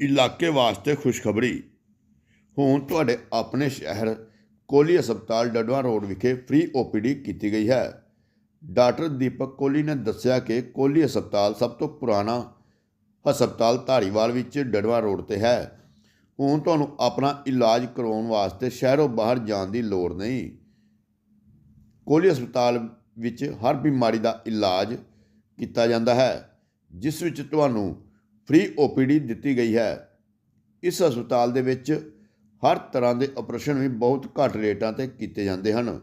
ਇਲਾਕੇ ਵਾਸਤੇ ਖੁਸ਼ਖਬਰੀ। ਹੁਣ ਤੁਹਾਡੇ ਆਪਣੇ ਸ਼ਹਿਰ ਕੋਹਲੀ ਹਸਪਤਾਲ ਡਡਵਾ ਰੋਡ ਵਿਖੇ ਫ੍ਰੀ ਓਪੀਡੀ ਕੀਤੀ ਗਈ ਹੈ। ਡਾਕਟਰ ਦੀਪਕ ਕੋਹਲੀ ਨੇ ਦੱਸਿਆ ਕਿ ਕੋਹਲੀ ਹਸਪਤਾਲ ਸਭ ਤੋਂ ਪੁਰਾਣਾ ਹਸਪਤਾਲ ਧਾਰੀਵਾਲ ਵਿੱਚ ਡਡਵਾ ਰੋਡ ਤੇ ਹੈ। ਹੁਣ ਤੁਹਾਨੂੰ ਆਪਣਾ ਇਲਾਜ ਕਰਵਾਉਣ ਵਾਸਤੇ ਸ਼ਹਿਰੋਂ ਬਾਹਰ ਜਾਣ ਦੀ ਲੋੜ ਨਹੀਂ। ਕੋਹਲੀ ਹਸਪਤਾਲ ਵਿੱਚ ਹਰ ਬਿਮਾਰੀ ਦਾ ਇਲਾਜ ਕੀਤਾ ਜਾਂਦਾ ਹੈ, ਜਿਸ ਵਿੱਚ ਤੁਹਾਨੂੰ ਫ੍ਰੀ ਓਪੀਡੀ ਦਿੱਤੀ ਗਈ ਹੈ। ਇਸ ਹਸਪਤਾਲ ਦੇ ਵਿੱਚ ਹਰ ਤਰ੍ਹਾਂ ਦੇ ਆਪਰੇਸ਼ਨ ਵੀ ਬਹੁਤ ਘੱਟ ਰੇਟਾਂ ਤੇ ਕੀਤੇ ਜਾਂਦੇ ਹਨ।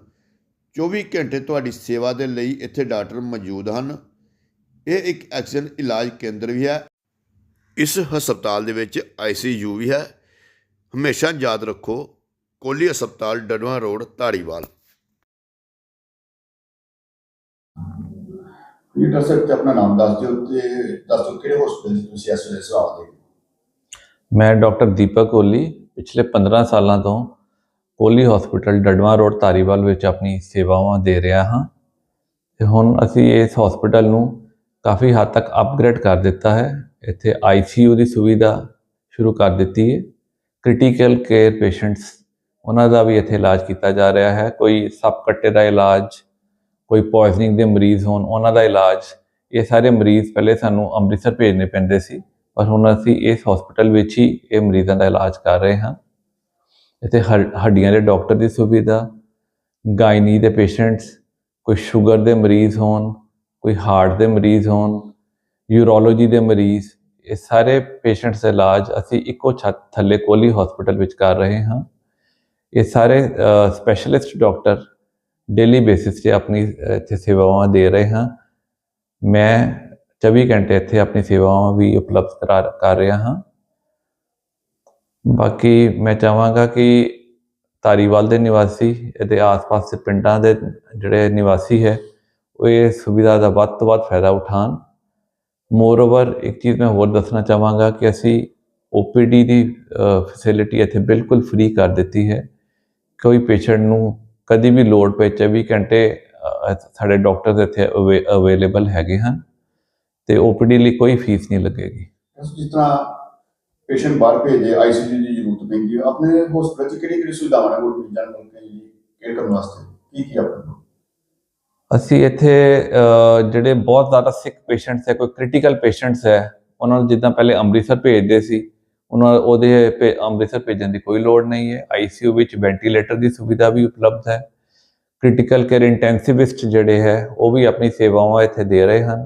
24 ਘੰਟੇ ਤੁਹਾਡੀ ਸੇਵਾ ਦੇ ਲਈ ਇੱਥੇ ਡਾਕਟਰ ਮੌਜੂਦ ਹਨ। ਇਹ ਇੱਕ ਐਕਸੀਡੈਂਟ ਇਲਾਜ ਕੇਂਦਰ ਵੀ ਹੈ। ਇਸ ਹਸਪਤਾਲ ਦੇ ਵਿੱਚ ਆਈਸੀਯੂ ਵੀ ਹੈ। ਹਮੇਸ਼ਾ ਯਾਦ ਰੱਖੋ, ਕੋਹਲੀ ਹਸਪਤਾਲ ਡਡਵਾ ਰੋਡ, ਧਾਰੀਵਾਲ। ਇਹ ਦੱਸ ਸਕਦੇ ਆਪਣਾ ਨਾਮ ਦੱਸ ਦਿਓ ਤੇ ਦੱਸ ਦਿਓ ਕਿਹੜੇ ਹਸਪਤਾਲ ਤੁਸੀਂ ਇਸ ਵੇਲੇ ਸੇਵਾ ਦੇ? ਮੈਂ ਡਾਕਟਰ ਦੀਪਕ ਕੋਹਲੀ, ਪਿਛਲੇ 15 ਸਾਲਾਂ ਤੋਂ ਕੋਹਲੀ ਹਸਪੀਟਲ ਡਡਵਾ ਰੋਡ, ਧਾਰੀਵਾਲ ਵਿੱਚ ਆਪਣੀ ਸੇਵਾਵਾਂ ਦੇ ਰਿਹਾ ਹਾਂ। ਤੇ ਹੁਣ ਅਸੀਂ ਇਸ ਹਸਪੀਟਲ ਨੂੰ ਕਾਫੀ ਹੱਦ ਤੱਕ ਅਪਗ੍ਰੇਡ ਕਰ ਦਿੱਤਾ ਹੈ। ਇੱਥੇ ਆਈਸੀਯੂ ਦੀ ਸੁਵਿਧਾ ਸ਼ੁਰੂ ਕਰ ਦਿੱਤੀ ਹੈ। ਕ੍ਰਿਟੀਕਲ ਕੇਅਰ ਪੇਸ਼ੈਂਟਸ ਉਹਨਾਂ ਦਾ ਵੀ ਇੱਥੇ ਇਲਾਜ ਕੀਤਾ ਜਾ ਰਿਹਾ ਹੈ। ਕੋਈ ਸੱਪ ਕੱਟੇ ਦਾ ਇਲਾਜ ਕੋਈ ਪੋਇਜ਼ਨਿੰਗ ਦੇ ਮਰੀਜ਼ ਹੋਣ, ਉਹਨਾਂ ਦਾ ਇਲਾਜ, ਇਹ ਸਾਰੇ ਮਰੀਜ਼ ਪਹਿਲੇ ਸਾਨੂੰ ਅੰਮ੍ਰਿਤਸਰ ਭੇਜਣੇ ਪੈਂਦੇ ਸੀ, ਪਰ ਹੁਣ ਅਸੀਂ ਇਸ ਹਸਪੀਟਲ ਵਿੱਚ ਹੀ ਇਹ ਮਰੀਜ਼ਾਂ ਦਾ ਇਲਾਜ ਕਰ ਰਹੇ ਹਾਂ। ਇੱਥੇ ਹੱਡ- ਹੱਡੀਆਂ ਦੇ ਡਾਕਟਰ ਦੀ ਸੁਵਿਧਾ ਗਾਇਨੀ ਦੇ ਪੇਸ਼ੈਂਟਸ ਕੋਈ ਸ਼ੂਗਰ ਦੇ ਮਰੀਜ਼ ਹੋਣ, ਕੋਈ ਹਾਰਟ ਦੇ ਮਰੀਜ਼ ਹੋਣ ਯੂਰੋਲੋਜੀ ਦੇ ਮਰੀਜ਼, ਇਹ ਸਾਰੇ ਪੇਸ਼ੈਂਟਸ ਦਾ ਇਲਾਜ ਅਸੀਂ ਇੱਕੋ ਛੱਤ ਥੱਲੇ ਕੋਲੀ ਹਸਪੀਟਲ ਵਿੱਚ ਕਰ ਰਹੇ ਹਾਂ। ਇਹ ਸਾਰੇ ਸਪੈਸ਼ਲਿਸਟ ਡਾਕਟਰ ਡੇਲੀ ਬੇਸਿਸ ਤੇ ਆਪਣੀ ਇੱਥੇ ਸੇਵਾਵਾਂ ਦੇ ਰਹੇ ਹਾਂ। ਮੈਂ 24 ਘੰਟੇ ਇੱਥੇ ਆਪਣੀ ਸੇਵਾਵਾਂ ਵੀ ਉਪਲਬਧ ਕਰਾ, ਕਰ ਰਿਹਾ ਹਾਂ। ਬਾਕੀ ਮੈਂ ਚਾਹਾਂਗਾ ਕਿ ਧਾਰੀਵਾਲ ਦੇ ਨਿਵਾਸੀ ਅਤੇ ਆਸ-ਪਾਸ ਦੇ ਪਿੰਡਾਂ ਦੇ ਜਿਹੜੇ ਨਿਵਾਸੀ ਹੈ, ਉਹ ਇਹ ਸੁਵਿਧਾ ਦਾ ਵੱਧ ਤੋਂ ਵੱਧ ਫਾਇਦਾ ਉਠਾਉਣ। ਮੋਰਓਵਰ ਇੱਕ ਚੀਜ਼ ਮੈਂ ਹੋਰ ਦੱਸਣਾ ਚਾਹਾਂਗਾ ਕਿ ਅਸੀਂ OPD ਦੀ ਫੈਸਿਲਿਟੀ ਇੱਥੇ ਬਿਲਕੁਲ ਫ੍ਰੀ ਕਰ ਦਿੱਤੀ ਹੈ। ਕੋਈ ਪੇਸ਼ੈਂਟ ਨੂੰ ਕਦੀ ਵੀ ਲੋੜ ਪਏ 24 ਘੰਟੇ ਸਾਡੇ ਡਾਕਟਰ ਇੱਥੇ ਅਵੇਲੇਬਲ ਹੈਗੇ ਹਨ ਤੇ OPD ਲਈ ਕੋਈ ਫੀਸ ਨਹੀਂ ਲੱਗੇਗੀ ਜਿਸ ਤਰ੍ਹਾਂ ਪੇਸ਼ੈਂਟ ਬਾਹਰ ਭੇਜਦੇ ਆਈਸੀਯੂ ਦੀ ਜ਼ਰੂਰਤ ਪੈਂਦੀ ਹੈ ਆਪਣੇ ਹਸਪਤਾਲ 'ਚ ਕਿਹੜੀ ਕਿਹੜੀ ਸੁਵਿਧਾਵਾਂ ਨੇ ਉਹ ਮਰੀਜ਼ਾਂ ਨੂੰ ਕੇਅਰ ਕਰਨ ਵਾਸਤੇ ਕੀ ਕੀ ਆਪਣੇ ਕੋਲ? ਅਸੀਂ ਇੱਥੇ ਜਿਹੜੇ ਬਹੁਤ ਜ਼ਿਆਦਾ ਸਿਕ ਪੇਸ਼ੈਂਟਸ ਹੈ ਕੋਈ ਕ੍ਰਿਟੀਕਲ ਪੇਸ਼ੈਂਟਸ ਹੈ ਉਹਨਾਂ ਨੂੰ ਜਿੱਦਾਂ ਪਹਿਲੇ ਅੰਮ੍ਰਿਤਸਰ ਭੇਜਦੇ ਸੀ ਉਹਨਾਂ ਉਹਦੇ ਪੇ ਅੰਮ੍ਰਿਤਸਰ ਭੇਜਣ ਦੀ ਕੋਈ ਲੋੜ ਨਹੀਂ ਹੈ। ਆਈਸੀਯੂ ਵਿੱਚ ਵੈਂਟੀਲੇਟਰ ਦੀ ਸੁਵਿਧਾ ਵੀ ਉਪਲਬਧ ਹੈ। ਕ੍ਰਿਟੀਕਲ ਕੇਅਰ ਇੰਟੈਂਸਿਵਿਸਟ ਜਿਹੜੇ ਹੈ, ਉਹ ਵੀ ਆਪਣੀ ਸੇਵਾਵਾਂ ਇੱਥੇ ਦੇ ਰਹੇ ਹਨ।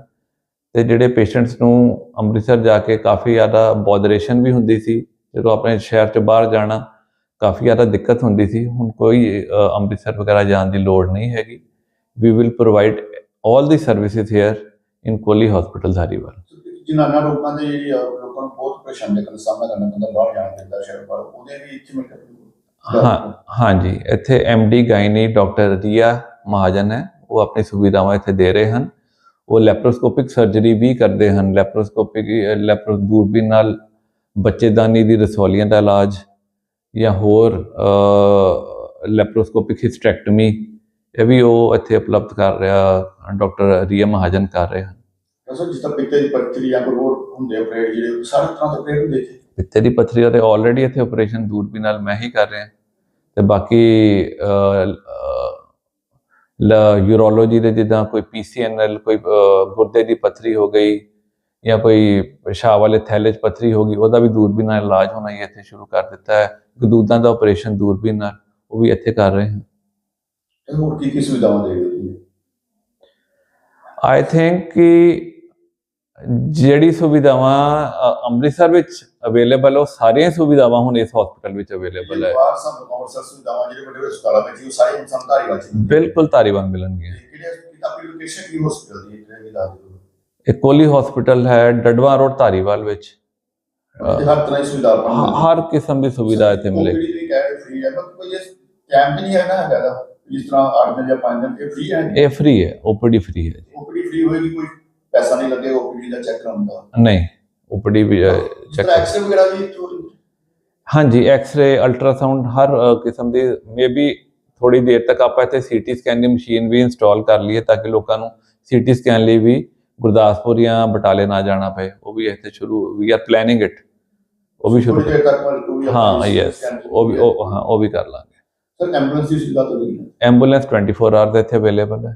ਤੇ ਜਿਹੜੇ ਪੇਸ਼ੈਂਟਸ ਨੂੰ ਅੰਮ੍ਰਿਤਸਰ ਜਾ ਕੇ ਕਾਫੀ ਜ਼ਿਆਦਾ ਬੋਦਰੇਸ਼ਨ ਵੀ ਹੁੰਦੀ ਸੀ, ਜਦੋਂ ਆਪਣੇ ਸ਼ਹਿਰ ਤੋਂ ਬਾਹਰ ਜਾਣਾ, ਕਾਫੀ ਜ਼ਿਆਦਾ ਦਿੱਕਤ ਹੁੰਦੀ ਸੀ। ਹੁਣ ਕੋਈ ਅੰਮ੍ਰਿਤਸਰ ਵਗੈਰਾ ਜਾਣ ਦੀ ਲੋੜ ਨਹੀਂ ਹੈਗੀ। We will provide all the services here in Kohli Hospital, Dhariwal. ਜਨਾਨਾ ਲੋਕਾਂ ਦੇ ਜਿਹੜੀ ਆ, ਲੋਕਾਂ ਨੂੰ ਬਹੁਤ ਪਰੇਸ਼ਾਨੀ ਦਾ ਸਾਹਮਣਾ ਕਰਨਾ ਪੈਂਦਾ ਬਾਹਰ ਜਾਣਾ ਪੈਂਦਾ ਸ਼ਹਿਰ ਬਾਹਰ ਉਹਦੇ ਵੀ ਇੱਥੇ ਮਿਲ ਕੇ ਹਾਂ ਹਾਂਜੀ ਇੱਥੇ MD gynae doctor Riya Mahajan ਹੈ ਉਹ ਆਪਣੀ ਸੁਵਿਧਾਵਾਂ ਇੱਥੇ ਦੇ ਰਹੇ ਹਨ। ਉਹ ਲੈਪਰੋਸਕੋਪਿਕ ਸਰਜਰੀ ਵੀ ਕਰਦੇ ਹਨ ਲੈਪਰੋਸਕੋਪਿਕ ਲੈਪਰੋ ਦੂਰਬੀਨ ਨਾਲ ਬੱਚੇਦਾਨੀ ਦੀ ਰਸੌਲੀਆਂ ਦਾ ਇਲਾਜ ਜਾਂ ਹੋਰ ਲੈਪਰੋਸਕੋਪਿਕ ਹਿਸਟਰੈਕਟਮੀ ਇਹ ਵੀ ਉਹ ਇੱਥੇ ਉਪਲਬਧ ਕਰ ਰਿਹਾ ਡਾਕਟਰ ਰੀਆ ਮਹਾਜਨ ਕਰ ਰਹੇ ਹਨ। ਅਸਲ ਤਰ੍ਹਾਂ ਪਿੱਤੇ ਦੀ ਪੱਥਰੀ ਜਾਂ ਕੋਈ ਹੋਰ ਹੁੰਦੇ ਆਪਰੇਟ ਜਿਹੜੇ ਸਾਰੇ ਤਰ੍ਹਾਂ ਦੇ ਆਪਰੇਟ ਹੁੰਦੇ ਇੱਥੇ? ਪਿੱਤੇ ਦੀ ਪੱਥਰੀ ਤੇ ਆਲਰੇਡੀ ਇੱਥੇ ਆਪਰੇਸ਼ਨ ਦੂਰਬੀਨ ਨਾਲ ਮੈਂ ਹੀ ਕਰ ਰਿਹਾ। ਤੇ ਬਾਕੀ ਯੂਰੋਲੋਜੀ ਦੇ ਜਿੱਦਾਂ ਕੋਈ ਪੀਸੀਐਨਐਲ ਕੋਈ ਗੁਰਦੇ ਦੀ ਪੱਥਰੀ ਹੋ ਗਈ ਜਾਂ ਕੋਈ ਪਿਸ਼ਾਬ ਵਾਲੇ ਥੈਲੇ 'ਚ ਪੱਥਰੀ ਹੋ ਗਈ ਉਹਦਾ ਵੀ ਦੂਰਬੀਨ ਨਾਲ ਇਲਾਜ ਹੋਣਾ ਹੀ ਇੱਥੇ ਸ਼ੁਰੂ ਕਰ ਦਿੱਤਾ ਹੈ। ਗਦੂਦਾਂ ਦਾ ਆਪਰੇਸ਼ਨ ਦੂਰਬੀਨ ਨਾਲ ਉਹ ਵੀ ਇੱਥੇ ਕਰ ਰਹੇ ਹਾਂ। ਤੇ ਹੋਰ ਕੀ ਕੀ ਸੁਵਿਧਾਵਾਂ ਦੇ ਰਹੇ ਹੋ ਆਈ ਥਿੰਕ ਕਿ ਜਿਹੜੀ ਸੁਵਿਧਾਵਾਂ ਅ, ਅੰਮ੍ਰਿਤਸਰ ਵਿੱਚ ਅਵੇਲੇਬਲ ਉਹ ਸਾਰੀਆਂ ਸੁਵਿਧਾਵਾਂ ਹੁਣ ਇਸ ਹਸਪੀਟਲ ਵਿੱਚ ਅਵੇਲੇਬਲ ਹੈ ਬਾਹਰ ਸਭ ਅੰਮ੍ਰਿਤਸਰ ਸੁਵਿਧਾਵਾਂ ਜਿਹੜੇ ਵੱਡੇ ਵੱਡੇ ਹਸਪਤਾਲਾਂ ਵਿੱਚ ਉਹ ਸਾਰੇ ਇਨਸਾਨ ਧਾਰੀਵਾਲ ਚ ਹੁੰਦੇ। ਬਿਲਕੁਲ ਤਾਰੀਵਾਨ ਮਿਲਣਗੀਆਂ ਕਿਹੜੇ ਕੀ ਹਸਪਤਾਲ ਦੀ ਇਹ ਕੋਲੀ ਹਸਪੀਟਲ ਹੈ ਡਡਵਾ ਰੋਡ ਧਾਰੀਵਾਲ ਵਿੱਚ ਤੇ ਹਰ ਤਰ੍ਹਾਂ ਦੀ ਸੁਵਿਧਾ ਆਪਾਂ ਹਰ ਕਿਸਮ ਦੀ ਸੁਵਿਧਾ ਇੱਥੇ ਵੀ ਕਹਿ ਫ੍ਰੀ ਹੈ ਪਰ ਕੋਈ ਇਹ ਕੈਂਪ ਨਹੀਂ ਹੈ ਨਾ ਹੈਗਾ ਇਹਦਾ। ਜਿਸ ਤਰ੍ਹਾਂ 8 ਦਿਨ ਜਾਂ 5 ਦਿਨ ਇਹ ਫ੍ਰੀ ਹੈ ਇਹ ਫ੍ਰੀ ਹੈ ਓਪੀਡੀ ਫ੍ਰੀ ਹੈ ਜੀ। ਓਪੀਡੀ ਫ੍ਰੀ ਹੋਏਗੀ ਕੋਈ ਪੈਸਾ ਨਹੀਂ ਲੱਗੇਗਾ ਓਪੀਡੀ ਦਾ ਚੈੱਕ ਕਰਾਉਣ ਦਾ। ਨਹੀਂ ਓਪੀਡੀ ਵੀ ਚੈੱਕ ਐਕਸਰੇ ਵਗੈਰਾ ਵੀ ਹਾਂਜੀ ਐਕਸ-ਰੇ ਅਲਟਰਾਸਾਊਂਡ ਹਰ ਕਿਸਮ ਦੀ ਮੇਬੀ ਥੋੜੀ ਦੇਰ ਤੱਕ ਆਪਾਂ ਇੱਥੇ ਸੀਟੀ ਸਕੈਨ ਦੀ ਮਸ਼ੀਨ ਵੀ ਇੰਸਟਾਲ ਕਰ ਲਈਏ ਤਾਂ ਕਿ ਲੋਕਾਂ ਨੂੰ ਸੀਟੀ ਸਕੈਨ ਲਈ ਵੀ ਗੁਰਦਾਸਪੁਰ ਜਾਂ ਬਟਾਲੇ ਨਾ ਜਾਣਾ ਪਏ। ਉਹ ਵੀ ਇੱਥੇ ਸ਼ੁਰੂ ਵੀ ਆਰ ਪਲੈਨਿੰਗ ਇਟ ਉਹ ਵੀ ਸ਼ੁਰੂ ਹਾਂ ਯੈਸ ਉਹ ਵੀ ਉਹ ਹਾਂ ਉਹ ਵੀ ਕਰ ਲਾਂਗੇ। ਸਰ ਐਂਬੂਲੈਂਸ ਦੀ ਸੁਵਿਧਾ ਤਾਂ ਐਂਬੂਲੈਂਸ 24 ਆਵਰ ਦੇ ਇੱਥੇ ਅਵੇਲੇਬਲ ਹੈ।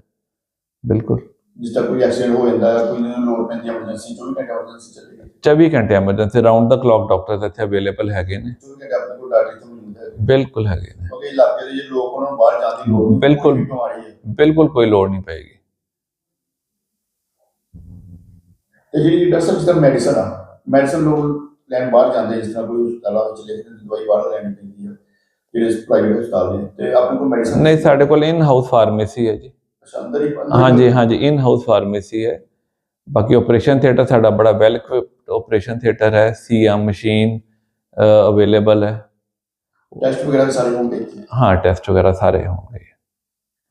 ਬਿਲਕੁਲ। ਜਿਸ ਤਰ੍ਹਾਂ ਕੋਈ ਐਕਸੀਡੈਂਟ ਹੋ ਜਾਂਦਾ ਹੈ ਕੋਈ ਨੂੰ ਲੋੜ ਪੈਂਦੀ ਐਮਰਜੈਂਸੀ 24 ਘੰਟੇ ਐਮਰਜੈਂਸੀ ਚੱਲੇਗੀ 24 ਘੰਟੇ emergency round the clock doctor ਇੱਥੇ ਅਵੇਲੇਬਲ ਹੈਗੇ ਨੇ 24 ਘੰਟੇ ਆਪਣੇ ਕੋਲ ਡਾਕਟਰ ਇੱਥੇ ਮੌਜੂਦ ਹੈ ਬਿਲਕੁਲ ਹੈਗੇ ਨੇ ਕਿਉਂਕਿ ਇਲਾਕੇ ਦੇ ਜੇ ਲੋਕ ਉਹਨਾਂ ਨੂੰ ਬਾਹਰ ਜਾਣ ਦੀ ਲੋੜ ਨਹੀਂ ਬਿਲਕੁਲ। ਕੋਈ ਵੀ ਬਿਮਾਰੀ ਹੈ ਬਿਲਕੁਲ ਕੋਈ ਲੋੜ ਨਹੀਂ ਪਏਗੀ ਤੇ ਜਿਹੜੀ ਡਾਕਟਰ ਸਾਹਿਬ ਜਿਸ ਤਰ੍ਹਾਂ ਮੈਡੀਸਨ ਆ ਮੈਡੀਸਨ ਲੋਕ ਲੈਣ ਬਾਹਰ ਜਾਂਦੇ ਜਿਸ ਤਰ੍ਹਾਂ ਕੋਈ ਹਸਪਤਾਲਾਂ ਵਿੱਚ ਲਿਖ ਦਿੰਦੇ ਦਵਾਈ ਬਾਹਰ ਲੈਣੀ ਪੈਂਦੀ ਹੈ ਜਿਹੜੇ ਪ੍ਰਾਈਵੇਟ ਹਸਪਤਾਲ ਨੇ ਤੇ ਆਪਣੇ ਕੋਲ ਮੈਡੀਸਨ ਨਹੀਂ ਸਾਡੇ ਕੋਲ ਇਨ ਹਾਊਸ ਫਾਰਮੇਸੀ ਹੈ ਜੀ ਹਾਂਜੀ ਹਾਂਜੀ ਇਨ ਹਾਊਸ ਫਾਰਮੇਸੀ ਹੈ। ਬਾਕੀ ਆਪਰੇਸ਼ਨ ਥੀਏਟਰ ਸਾਡਾ ਬੜਾ ਵੈਲ ਇਕਵਿਪਡ ਆਪਰੇਸ਼ਨ ਥੀਏਟਰ ਹੈ। ਸੀਐਮ ਮਸ਼ੀਨ ਅਵੇਲੇਬਲ ਹੈ। ਟੈਸਟ ਵਗੈਰਾ ਸਾਰੇ ਹੋਣਗੇ। ਹਾਂ ਟੈਸਟ ਵਗੈਰਾ ਸਾਰੇ ਹੋਣਗੇ।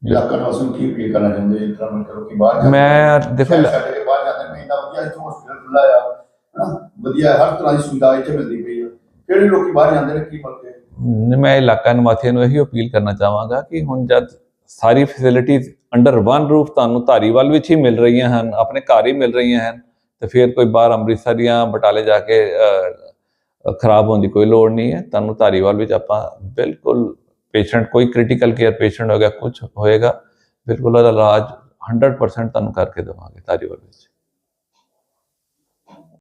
ਇਲਾਕਾ ਨਿਵਾਸੀਆਂ ਨੂੰ ਕੀ ਅਪੀਲ ਕਰਨਾ ਚਾਹੁੰਦੇ? ਜਿਸ ਤਰ੍ਹਾਂ ਮਤਲਬ ਕਰੋ ਕਿ ਬਾਹਰ ਜਾਂਦੇ ਮੈਂ ਦੇਖੋ ਬਾਹਰ ਜਾਂਦੇ ਵਧੀਆ ਇੱਥੇ ਹਸਪੀਟਲ ਖੁੱਲਾ ਆ ਹਨਾ? ਵਧੀਆ ਹੈ, ਹਰ ਤਰ੍ਹਾਂ ਦੀ ਸੁਵਿਧਾ ਇੱਥੇ ਮਿਲਦੀ ਪਈ ਆ। ਕਿਹੜੇ ਲੋਕੀ ਬਾਹਰ ਜਾਂਦੇ ਨੇ ਕੀ ਮਤਲਬ ਕਿ? ਮੈਂ ਇਲਾਕਾ ਨਿਵਾਸੀਆਂ ਨੂੰ ਇਹੀ ਅਪੀਲ ਕਰਨਾ ਚਾਹਾਂਗਾ ਕਿ ਹੁਣ ਜਦ ਸਾਰੀ ਫੈਸਿਲਿਟੀਜ਼ ਅੰਡਰ ਵਨ ਰੂਫ ਤੁਹਾਨੂੰ ਧਾਰੀਵਾਲ ਵਿੱਚ ਹੀ ਮਿਲ ਰਹੀਆਂ ਹਨ, ਆਪਣੇ ਘਰ ਹੀ ਮਿਲ ਰਹੀਆਂ ਹਨ, ਤੇ ਫਿਰ ਕੋਈ ਬਾਹਰ ਅੰਮ੍ਰਿਤਸਰ ਜਾਂ ਬਟਾਲੇ ਜਾ ਕੇ ਖਰਾਬ ਹੋਣ ਦੀ ਕੋਈ ਲੋੜ ਨਹੀਂ ਹੈ। ਤੁਹਾਨੂੰ ਧਾਰੀਵਾਲ ਵਿੱਚ ਆਪਾਂ ਬਿਲਕੁਲ ਪੇਸ਼ੈਂਟ ਕੋਈ ਕ੍ਰਿਟੀਕਲ ਕੇਅਰ ਪੇਸ਼ੈਂਟ ਹੋ ਗਿਆ ਕੁਝ ਹੋਏਗਾ, ਬਿਲਕੁਲ ਉਹਦਾ ਇਲਾਜ 100% ਤੁਹਾਨੂੰ ਕਰਕੇ ਦੇਵਾਂਗੇ ਧਾਰੀਵਾਲ ਵਿੱਚ।